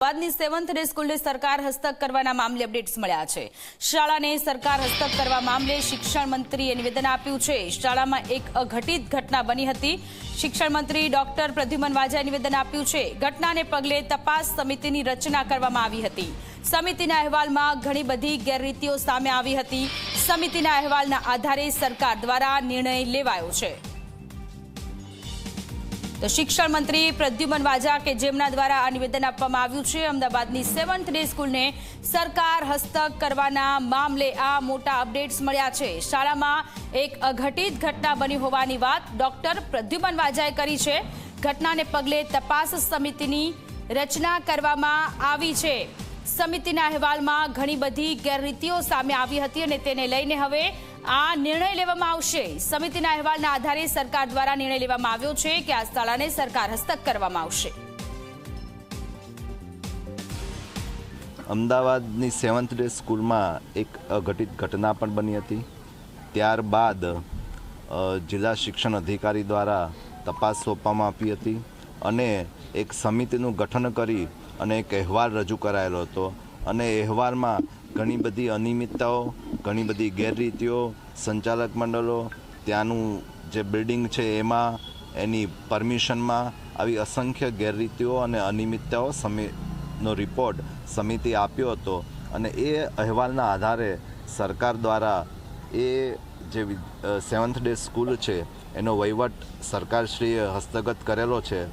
અમદાવાદની seventh day સ્કૂલને સરકાર હસ્તક કરવાના મામલે અપડેટ્સ મળ્યા છે. શાળાને સરકાર હસ્તક કરવા મામલે શિક્ષણ મંત્રીએ નિવેદન આપ્યું છે. શાળામાં એક અઘટિત ઘટના બની હતી. શિક્ષણ મંત્રી ડોક્ટર પ્રદ્યુમન વાજાએ નિવેદન આપ્યું છે. ઘટનાને પગલે તપાસ સમિતિની રચના કરવામાં આવી હતી. સમિતિના અહેવાલમાં ઘણી બધી ગેરરીતિઓ સામે આવી હતી. સમિતિના અહેવાલના આધારે સરકાર દ્વારા નિર્ણય લેવાયો છે. તો શિક્ષણ મંત્રી પ્રદ્યુમન વાજા કે જેમના દ્વારા આ નિવેદન આપવામાં આવ્યું છે, અમદાવાદની સેવન્થ ડે સ્કૂલને સરકાર હસ્તક કરવાના મામલે આ મોટા અપડેટ્સ મળ્યા છે. શાળામાં એક અઘટિત ઘટના બની હોવાની વાત ડોક્ટર પ્રદ્યુમન વાજાએ કરી છે. ઘટનાને પગલે તપાસ સમિતિની રચના કરવામાં આવી છે. સમિતિના અહેવાલમાં ઘણી બધી ગેરરીતિઓ સામે આવી હતી અને તેને લઈને હવે આ નિર્ણય લેવામાં આવશે. સમિતિના અહેવાલના આધારે સરકાર દ્વારા નિર્ણય લેવામાં આવ્યો છે કે આ શાળાને સરકાર હસ્તક કરવામાં આવશે. અમદાવાદની સેવન્થ ડે સ્કૂલમાં એક અઘટિત ઘટના પણ બની હતી. ત્યારબાદ જિલ્લા શિક્ષણ અધિકારી દ્વારા તપાસ સોંપવામાં આપી હતી. અને એક સમિતિનું ગઠન કરી અને એક અહેવાલ રજૂ કરાયેલો હતો. અને અહેવાલમાં ઘણી બધી અનિયમિતતાઓ, ઘણી બધી ગેરરીતિઓ, સંચાલક મંડળો, ત્યાંનું જે બિલ્ડિંગ છે એમાં એની પરમિશનમાં આવી અસંખ્ય ગેરરીતિઓ અને અનિયમિતતાઓ સમિતનો રિપોર્ટ સમિતિ આપ્યો હતો. અને એ અહેવાલના આધારે સરકાર દ્વારા એ જે સેવન્થ ડે સ્કૂલ છે એનો વહીવટ સરકારશ્રીએ હસ્તગત કરેલો છે.